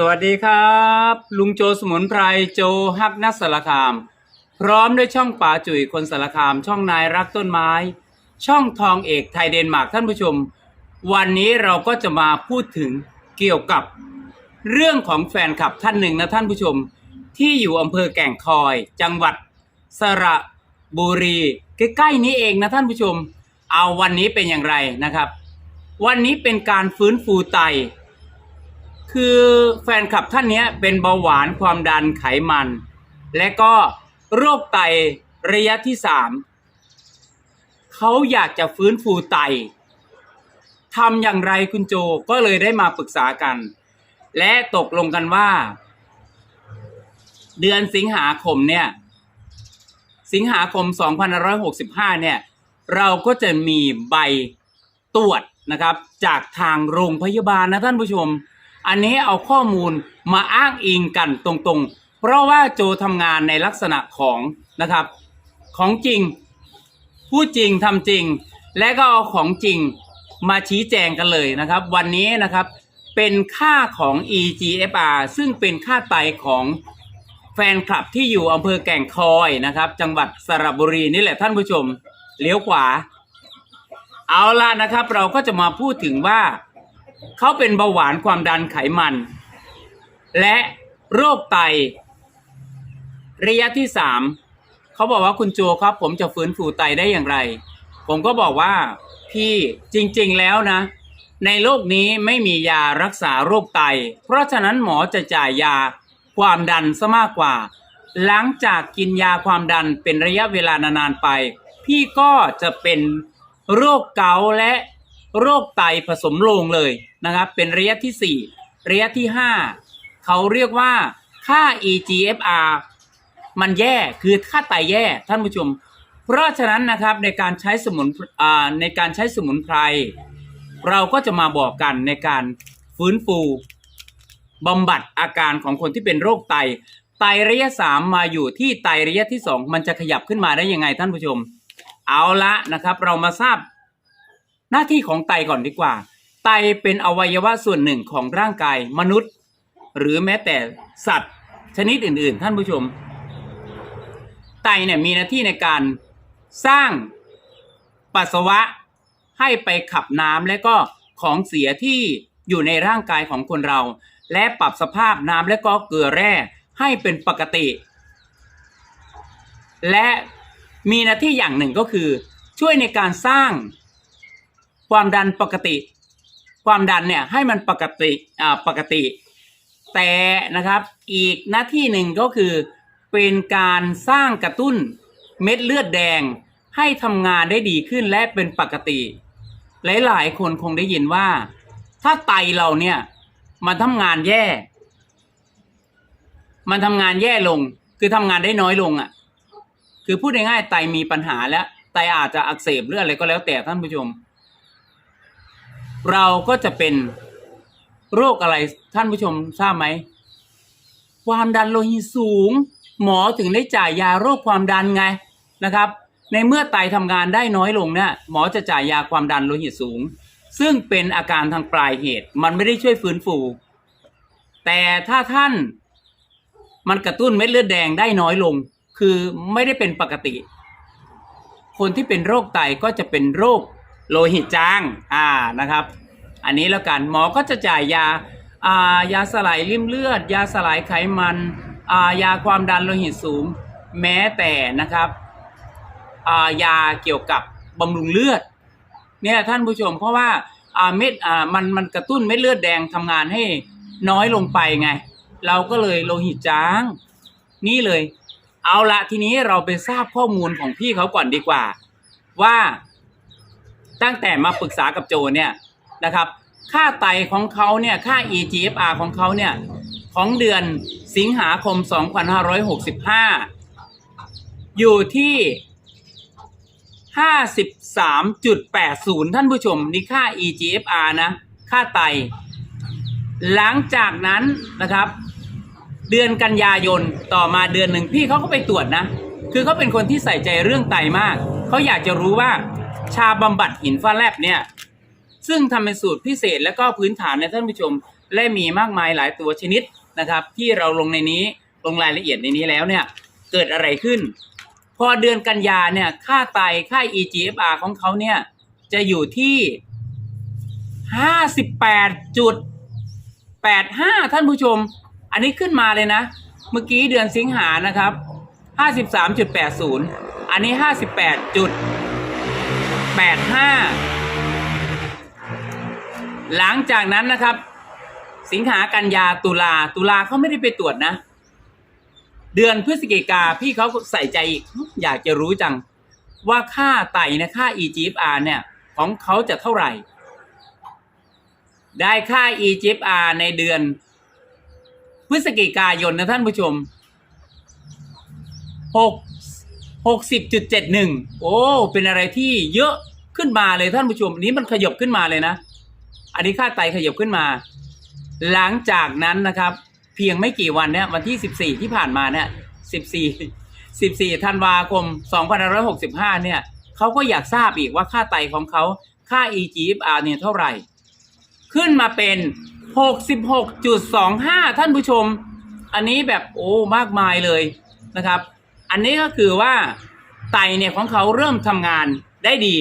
สวัสดีครับ ลุงโจสมุนไพรโจฮักนักสารคาม พร้อมด้วยช่องป่าจุ๋ยคนสารคาม ช่องนายรักต้นไม้ ช่องทองเอกไทยเดนมาร์กท่านผู้ชม วันนี้เราก็จะมาพูดถึงเกี่ยวกับ เรื่องของแฟนคลับท่านหนึ่งนะท่านผู้ชม ที่อยู่อำเภอแก่งคอย จังหวัดสระบุรีใกล้ๆนี้เองนะท่านผู้ชม เอาวันนี้เป็นอย่างไรนะครับ วันนี้เป็นการฟื้นฟูไต คือแฟนคลับท่านนี้เป็นเบาหวานความดันไขมัน และก็โรคไตระยะที่สามเขาอยากจะฟื้นฟูไตทำอย่างไรคุณโจก็เลยได้มาปรึกษากัน และตกลงกันว่า เดือนสิงหาคมเนี่ย สิงหาคม 2565 เนี่ย เราก็จะมีใบตรวจนะครับ จากทางโรงพยาบาลนะท่านผู้ชม อันนี้เอาข้อมูลมาอ้างอิงกันตรงๆ เพราะว่าโจทำงานในลักษณะของนะครับ ของจริง พูดจริงทำจริง และก็เอาของจริงมาชี้แจงกันเลยนะครับ วันนี้นะครับเป็นค่าของ EGFR ซึ่งเป็นค่าไตของแฟนคลับที่อยู่อำเภอแก่งคอยนะครับ จังหวัดสระบุรีนี่แหละท่านผู้ชม เลี้ยวขวา เอาล่ะนะครับ เราก็จะมาพูดถึงว่า เขาเป็นเบาหวานความดันไขมัน และโรคไต ระยะที่สามเขาบอกว่าคุณโจครับ ผมจะฟื้นฟูไตได้อย่างไร ผมก็บอกว่าพี่จริงๆแล้วนะ ในโลกนี้ไม่มียารักษาโรคไต เพราะฉะนั้นหมอจะจ่ายยาความดันซะมากกว่า หลังจากกินยาความดันเป็นระยะเวลานานๆไป พี่ก็จะเป็นโรคเกาและ โรคไตผสมโลงเลยนะครับ เป็นระยะที่ 4 ระยะที่ 5 เขาเรียกว่าค่า EGFR มันแย่คือค่าไตแย่ท่านผู้ชม เพราะฉะนั้นนะครับในการใช้สมุนในการใช้สมุนไพรเราก็จะมาบอกกันในการฟื้นฟูบำบัดอาการของคนที่เป็นโรคไต ไตระยะสามมาอยู่ที่ไตระยะที่สองมันจะขยับขึ้นมาได้ยังไงท่านผู้ชม เอาละนะครับ เรามาทราบ หน้าที่ของไตก่อนดีกว่า ไตเป็นอวัยวะส่วนหนึ่งของร่างกายมนุษย์ หรือแม้แต่สัตว์ ชนิดอื่น ๆ ท่านผู้ชม ไตเนี่ยมีหน้าที่ในการสร้างปัสสาวะให้ไปขับน้ำและก็ของเสียที่อยู่ในร่างกายของคนเรา และปรับสภาพน้ำและก็เกลือแร่ให้เป็นปกติ และมีหน้าที่อย่างหนึ่งก็คือ ช่วยในการสร้าง ความดันปกติ ความดันเนี่ยให้มันปกติอ่าปกติ แต่นะครับอีกหน้าที่หนึ่งก็คือเป็นการสร้างกระตุ้นเม็ดเลือดแดงให้ทำงานได้ดีขึ้นและเป็นปกติ หลายๆคนคงได้ยินว่า ถ้าไตเราเนี่ยมันทำงานแย่ มันทำงานแย่ลง คือทำงานได้น้อยลงอะ คือพูดง่ายๆไตมีปัญหาแล้ว ไตอาจจะอักเสบหรืออะไรก็แล้วแต่ท่านผู้ชม เราก็จะเป็นโรคอะไรท่านผู้ชมทราบไหม ความดันโลหิตสูง หมอถึงได้จ่ายยาโรคความดันไงนะครับ ในเมื่อไตทำงานได้น้อยลงเนี่ยหมอจะจ่ายยาความดันโลหิตสูง ซึ่งเป็นอาการทางปลายเหตุ มันไม่ได้ช่วยฟื้นฟู แต่ถ้าท่านมันกระตุ้นเม็ดเลือดแดงได้น้อยลง คือไม่ได้เป็นปกติ คนที่เป็นโรคไตก็จะเป็นโรค โลหิตจางอ่านะครับ อันนี้แล้วกันหมอก็จะจ่ายยาอ่ายาสลายริ่มเลือด ยาสลายไขมันอ่ายาความดันโลหิตสูง แม้แต่นะครับอ่ายาเกี่ยวกับบำรุงเลือดเนี่ยท่านผู้ชมเพราะว่าอ่าเม็ดอ่ามันมันกระตุ้นเม็ดเลือดแดงทำงานให้น้อยลงไปไง เราก็เลยโลหิตจาง นี่เลย เอาละทีนี้เราไปทราบข้อมูลของพี่เขาก่อนดีกว่า ว่า ตั้งแต่มาปรึกษากับโจเนี่ยนะครับ ค่าไตของเขาเนี่ยค่า EGFR ของเขาเนี่ยของเดือนสิงหาคม 2565 อยู่ที่ 53.80 ท่านผู้ชมนี่ค่า EGFR นะ ค่าไต หลังจากนั้นนะครับ เดือนกันยายนต่อมาเดือนหนึ่งพี่เขาก็ไปตรวจนะ คือเขาเป็นคนที่ใส่ใจเรื่องไตมาก เขาอยากจะรู้ว่า ชาบำบัดหินฟ้าแลบเนี่ย ซึ่งทำเป็นสูตรพิเศษและก็พื้นฐานในท่านผู้ชม และมีมากมายหลายตัวชนิดนะครับ ที่เราลงในนี้ลงรายละเอียดในนี้แล้วเนี่ย เกิดอะไรขึ้น พอเดือนกันยาเนี่ยค่าไตค่า EGFR ของเขาเนี่ย จะอยู่ที่ 58.85 ท่านผู้ชม อันนี้ขึ้นมาเลยนะ เมื่อกี้เดือนสิงหานะครับ 53.80 อันนี้ 58.85 หลังจากนั้นนะครับ สิงหากันยาตุลาตุลาเขาไม่ได้ไปตรวจนะ เดือนพฤศจิกาพี่เขาใส่ใจอีก อยากจะรู้จัง ว่าค่าไตนะค่า EGFR เนี่ย ของเขาจะเท่าไหร่ ได้ค่า EGFR ในเดือน พฤศจิกายนนะท่านผู้ชมหกหกสิบจุดเจ็ดหนึ่งโอ้ เป็นอะไรที่เยอะ ขึ้นมาเลยท่านผู้ชมนี้มันขยบขึ้นมาเลยนะ อันนี้ค่าไตขยบขึ้นมา หลังจากนั้นนะครับ เพียงไม่กี่วันเนี่ยวันที่สิบสี่ที่ผ่านมาเนี่ยสิบสี่สิบสี่ธันวาคมสองพันร้อยหกสิบห้าเนี่ยเขาก็อยากทราบอีกว่าค่าไตของเขาค่า EGFR เนี่ยเท่าไหร่ ขึ้นมาเป็น 66.25 ท่านผู้ชม อันนี้แบบโอ้มากมายเลยนะครับ อันนี้ก็คือว่าไตเนี่ยของเขาเริ่มทำงานได้ดี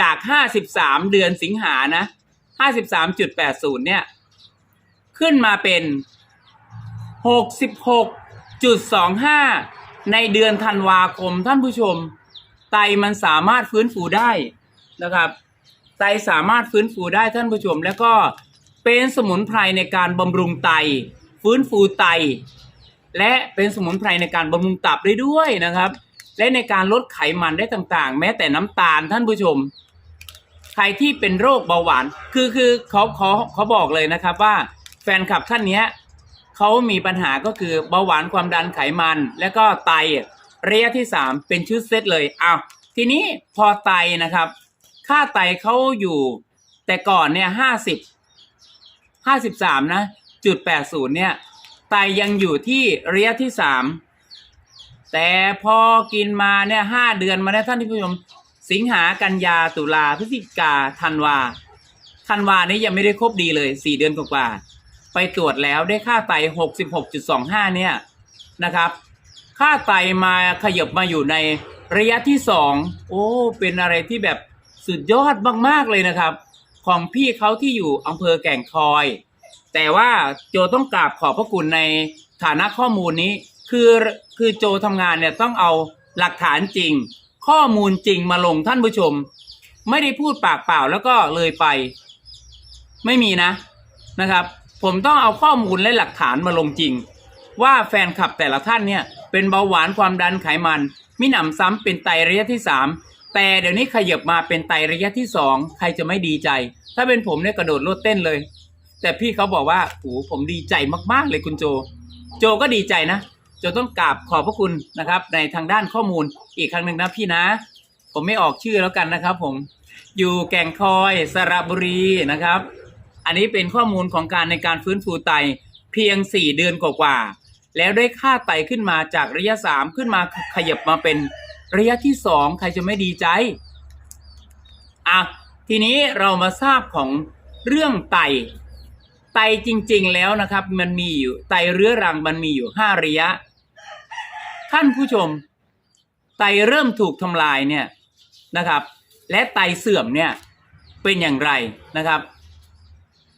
จาก 53 เดือนสิงหานะ 53.80 เนี่ย ขึ้นมาเป็น 66.25 ในเดือนธันวาคมท่านผู้ชม ไตมันสามารถฟื้นฟูได้นะครับ ไตสามารถฟื้นฟูได้ท่านผู้ชม แล้วก็เป็นสมุนไพรในการบำรุงไต ฟื้นฟูไต และเป็นสมุนไพรในการบำรุงตับได้ด้วยนะครับ และในการลดไขมันได้ต่างๆ แม้แต่น้ำตาลท่านผู้ชม ใครที่เป็นโรคเบาหวาน คือคือเขาเขาเขาบอกเลยนะครับว่าแฟนคลับท่านเนี้ยเขามีปัญหาก็คือเบาหวานความดันไขมัน แล้วก็ไตระยะที่สามเป็นชุดเซตเลยอ้าวทีนี้พอไตนะครับ ค่าไตเขาอยู่แต่ก่อนเนี่ยห้าสิบห้าสิบสามนะจุดแปดศูนย์เนี่ยไตยังอยู่ที่ระยะที่สาม แต่พอกินมาเนี่ยห้าเดือนมาแล้วท่านผู้ชมสิงหากันยาตุลาพฤศจิกาธันวาธันวานี้ยังไม่ได้ครบดีเลยสี่เดือนกว่าไปตรวจแล้วได้ค่าไตหกสิบหกจุดสองห้าเนี่ยนะครับ ค่าไตมาขยับมาอยู่ในระยะที่สองโอ้ เป็นอะไรที่แบบสุดยอดมากๆเลยนะครับ ของพี่เขาที่อยู่อำเภอแก่งคอย แต่ว่าโจต้องกราบขอบพระคุณในฐานะข้อมูลนี้ คือคือโจทำงานเนี่ยต้องเอาหลักฐานจริง ข้อมูลจริงมาลงท่านผู้ชม ไม่ได้พูดปากเปล่าแล้วก็เลยไป ไม่มีนะนะครับ ผมต้องเอาข้อมูลและหลักฐานมาลงจริง ว่าแฟนคลับแต่ละท่านเนี่ย เป็นเบาหวานความดันไขมันมิหนำซ้ำเป็นไตระยะที่สามแต่เดี๋ยวนี้ขยับมาเป็นไตระยะที่สองใครจะไม่ดีใจ ถ้าเป็นผมเนี่ยกระโดดโลดเต้นเลย แต่พี่เขาบอกว่าโอ้ผมดีใจมากๆเลยคุณโจ โจก็ดีใจนะ โจต้องกราบขอบพระคุณนะครับ ในทางด้านข้อมูลอีกครั้งหนึ่งนะพี่นะ ผมไม่ออกชื่อแล้วกันนะครับ ผมอยู่แก่งคอยสระบุรีนะครับ อันนี้เป็นข้อมูลของการในการฟื้นฟูไตเพียง 4 เดือนกว่าๆแล้วได้ค่าไตขึ้นมาจากระยะ 3 ขึ้นมาขยับมาเป็นระยะที่ 2 ใครจะไม่ดีใจอะทีนี้เรามาทราบของเรื่องไต ไตจริง ๆ แล้วนะครับ มันมีอยู่ไตเรื้อรังมันมีอยู่ 5 ระยะ ท่านผู้ชม ไตเริ่มถูกทำลายเนี่ยนะครับ และไตเสื่อมเนี่ยเป็นอย่างไรนะครับ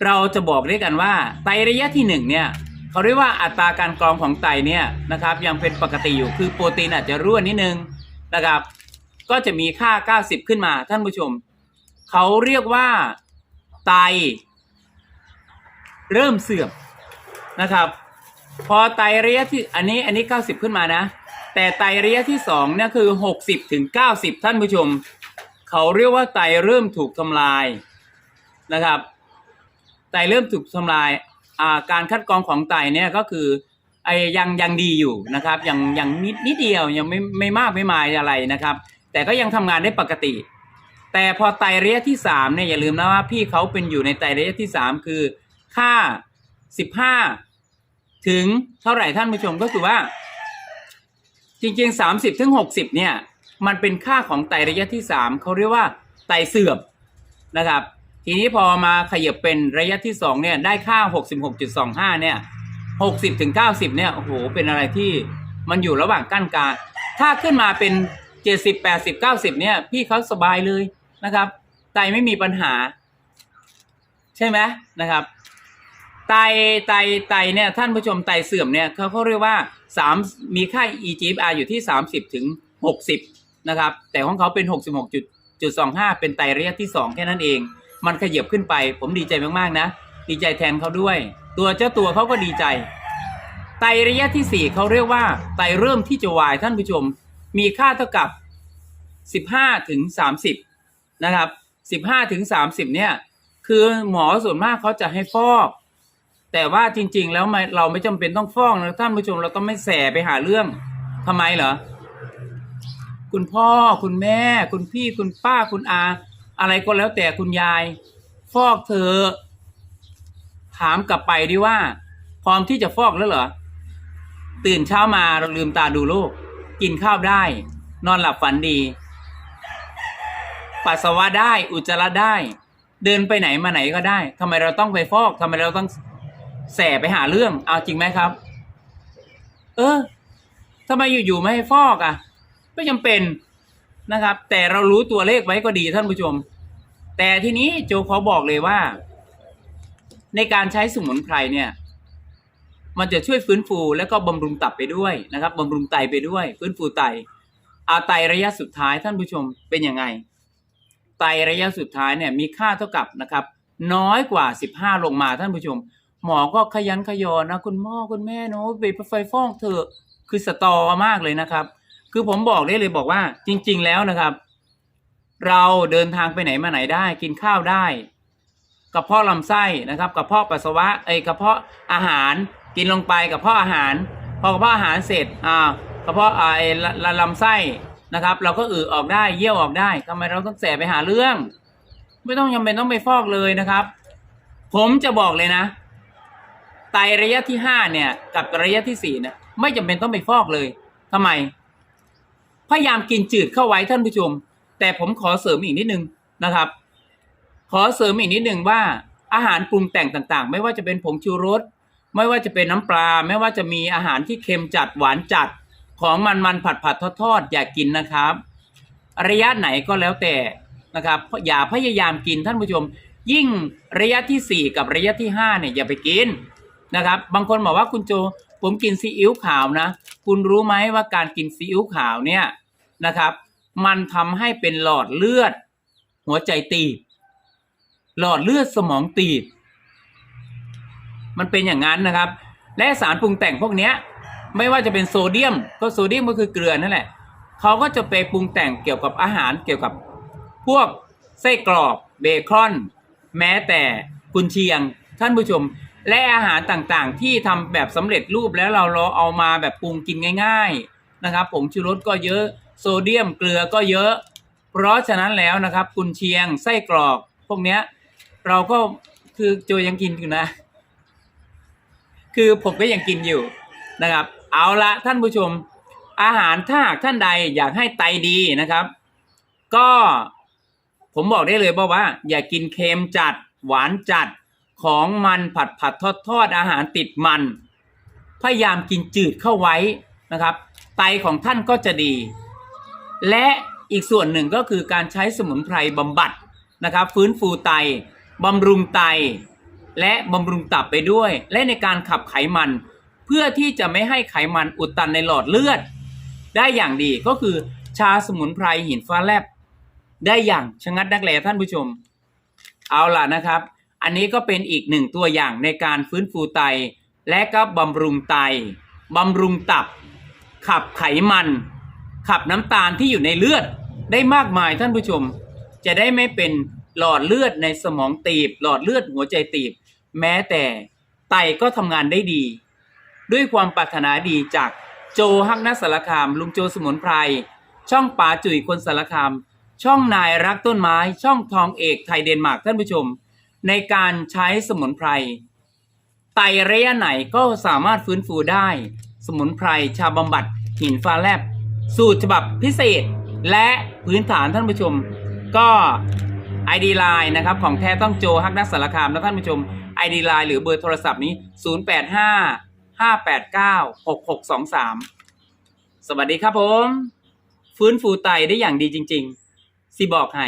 เราจะบอกด้วยกันว่า ไตระยะที่หนึ่งเนี่ยเขาเรียกว่าอัตราการกรองของไตเนี่ยนะครับ ยังเป็นปกติอยู่คือโปรตีนอาจจะรั่วนิดนึงนะครับ ก็จะมีค่า 90 ขึ้นมาท่านผู้ชม เขาเรียกว่าไตเริ่มเสื่อมนะครับ พอไตระยะที่อันนี้อันนี้ 90 ขึ้นมานะ แต่ไตระยะที่สองเนี่ยคือ60ถึง90ท่านผู้ชม เขาเรียกว่าไตเริ่มถูกทำลายนะครับ ไตเริ่มถูกทำลายอ่าการคัดกรองของไตเนี่ยก็คือไอ้ยังยังดีอยู่นะครับยังยังนิดนิดเดียวยังไม่ไม่มากไม่มายอะไรนะครับ แต่ก็ยังทำงานได้ปกติ แต่พอไตระยะที่สามเนี่ยอย่าลืมนะว่าพี่เขาเป็นอยู่ในไตระยะที่สามคือค่าสิบห้าถึงเท่าไหร่ท่านผู้ชมก็คือว่า จริงๆสามสิบถึงหกสิบเนี่ย มันเป็นค่าของไตระยะที่สามเขาเรียกว่าไตเสื่อมนะครับ ทีนี้พอมาขยับเป็นระยะที่สองเนี่ย ได้ค่า 66.25 เนี่ย 60ถึง90 เนี่ย โอ้โห เป็นอะไรที่มันอยู่ระหว่างกั้นกลางถ้าขึ้นมาเป็น 70 80 90 เนี่ย พี่เขาสบายเลยนะครับ ไตไม่มีปัญหา ใช่ไหมนะครับ ไตไตไตเนี่ยท่านผู้ชมไตเสื่อมเนี่ยเขาเขาเรียกว่าสามมีค่า EGFR อยู่ที่ 30ถึง60 นะครับ แต่ของเขาเป็น 66.25 เป็นไตระยะที่ 2 แค่นั้นเอง มันขยับขึ้นไป ผมดีใจมาก ๆ นะ ดีใจแทนเขาด้วย ตัวเจ้าตัวเขาก็ดีใจ ไตระยะที่ 4 เขาเรียกว่า ไตเริ่มที่จะวายท่านผู้ชม มีค่าเท่ากับ 15ถึง30 นะครับ 15ถึง30 เนี่ย คือหมอส่วนมากเขาจะให้ฟอก แต่ว่าจริง ๆ แล้วเราไม่จำเป็นต้องฟ้อกนะท่านผู้ชมเราต้องไม่แสไปหาเรื่องทำไมเหรอคุณพ่อคุณแม่ คุณพี่คุณป้าคุณอา อะไรก็แล้วแต่คุณยาย ฟอกเธอ ถามกลับไปดิว่า พร้อมที่จะฟอกแล้วเหรอตื่นเช้ามาเราลืมตาดูโลก กินข้าวได้ นอนหลับฝันดีปัสสาวะได้ อุจจาระได้ เดินไปไหนมาไหนก็ได้ทำไมเราต้องไปฟอกทำไมเราต้อง แสไปหาเรื่อง เอาจริงไหมครับ เออทำไมอยู่ๆไม่ให้ฟอกอะ ไม่จำเป็นนะครับ แต่เรารู้ตัวเลขไว้ก็ดีท่านผู้ชม แต่ทีนี้โจขอบอกเลยว่า ในการใช้สมุนไพรเนี่ย มันจะช่วยฟื้นฟูและก็บำรุงตับไปด้วยนะครับบำรุงไตไปด้วย ฟื้นฟูไตอาไตระยะสุดท้ายท่านผู้ชมเป็นยังไง ไตระยะสุดท้ายเนี่ยมีค่าเท่ากับนะครับ น้อยกว่า 15 ลงมาท่านผู้ชม หมอก็ขยันขยอนะคุณพ่อคุณแม่เนาะไปไฟฟอกเถอะคือสตอมากเลยนะครับ คือผมบอกได้เลยบอกว่า จริง ๆ แล้วนะครับ เราเดินทางไปไหนมาไหนได้ กินข้าวได้กระเพาะลำไส้นะครับกระเพาะปัสสาวะเอ้กระเพาะอาหารกินลงไปกระเพาะอาหาร พอกระเพาะอาหารเสร็จอ่ากระเพาะไอ้ลำไส้นะครับ เราก็อือออกได้เยี่ยวออกได้ทำไมเราต้องแสไปหาเรื่อง ไม่ต้องจำเป็นต้องไปฟอกเลยนะครับ ผมจะบอกเลยนะ ตระยะที่ห้าเนี่ย กับระยะที่สี่เนี่ยไม่จำเป็นต้องไปฟอกเลยทำไม พยายามกินจืดเข้าไว้ท่านผู้ชม แต่ผมขอเสริมอีกนิดนึงนะครับ ขอเสริมอีกนิดนึงว่าอาหารปรุงแต่งต่างๆ ไม่ว่าจะเป็นผงชูรสไม่ว่าจะเป็นน้ำปลา ไม่ว่าจะมีอาหารที่เค็มจัดหวานจัด ของมันมันผัดผัดทอดทอดๆอย่ากินนะครับ ระยะไหนก็แล้วแต่นะครับอย่าพยายามกินท่านผู้ชม ยิ่งระยะที่สี่กับระยะที่ห้าเนี่ยอย่าไปกิน นะครับ บางคนบอกว่าคุณโจผมกินซีอิ๊วขาวนะ คุณรู้ไหมว่าการกินซีอิ๊วขาวเนี่ยนะครับ มันทำให้เป็นหลอดเลือด หัวใจตีบ หลอดเลือดสมองตีบ มันเป็นอย่างนั้นนะครับ และสารปรุงแต่งพวกเนี้ยไม่ว่าจะเป็นโซเดียม ก็โซเดียมก็คือเกลือนั่นแหละเขาก็จะไปปรุงแต่งเกี่ยวกับอาหารเกี่ยวกับพวกไส้กรอกเบคอน แม้แต่กุนเชียง ท่านผู้ชม และอาหารต่างๆ ที่ทำแบบสำเร็จรูปแล้วเราเราเอามาแบบปรุงกินง่าย ๆนะครับผงชูรสก็เยอะโซเดียมเกลือก็เยอะ เพราะฉะนั้นแล้วนะครับกุนเชียงไส้กรอกพวกเนี้ยเราก็คือโจยังกินอยู่นะ คือผมก็ยังกินอยู่นะครับ เอาละท่านผู้ชม อาหารถ้าหากท่านใดอยากให้ไตดีนะครับ ก็ผมบอกได้เลยบอกว่า อย่ากินเค็มจัดหวานจัด ของมันผัดผัดทอดทอดอาหารติดมัน พยายามกินจืดเข้าไว้นะครับ ไตของท่านก็จะดี และอีกส่วนหนึ่งก็คือการใช้สมุนไพรบำบัดนะครับ ฟื้นฟูไตบำรุงไต และบำรุงตับไปด้วย และในการขับไขมัน เพื่อที่จะไม่ให้ไขมันอุดตันในหลอดเลือด ได้อย่างดีก็คือชาสมุนไพรหินฟ้าแลบ ได้อย่างชะงัดนักแลท่านผู้ชม เอาล่ะนะครับ อันนี้ก็เป็นอีกหนึ่งตัวอย่างในการฟื้นฟูไต และก็บำรุงไตบำรุงตับ ขับไขมัน ขับน้ำตาลที่อยู่ในเลือดได้มากมายท่านผู้ชม จะได้ไม่เป็นหลอดเลือดในสมองตีบ หลอดเลือดหัวใจตีบ แม้แต่ไตก็ทำงานได้ดี ด้วยความปรารถนาดีจากโจฮักนัสสารคาม ลุงโจสมุนไพรช่องป๋าจุ๋ยคนสารคาม ช่องนายรักต้นไม้ ช่องทองเอกไทยเดนมาร์กท่านผู้ชม ในการใช้สมุนไพรไตระยะไหนก็สามารถฟื้นฟูได้ สมุนไพรชาบำบัดหินฟ้าแลบ สูตรฉบับพิเศษ และพื้นฐานท่านผู้ชม ก็ ID Line นะครับของแท้ต้องโจฮักนักสารคามนะท่านผู้ชม ID Line หรือเบอร์โทรศัพท์นี้ 085 589 6623 สวัสดีครับผม ฟื้นฟูไตได้อย่างดีจริง ๆ สิบอกให้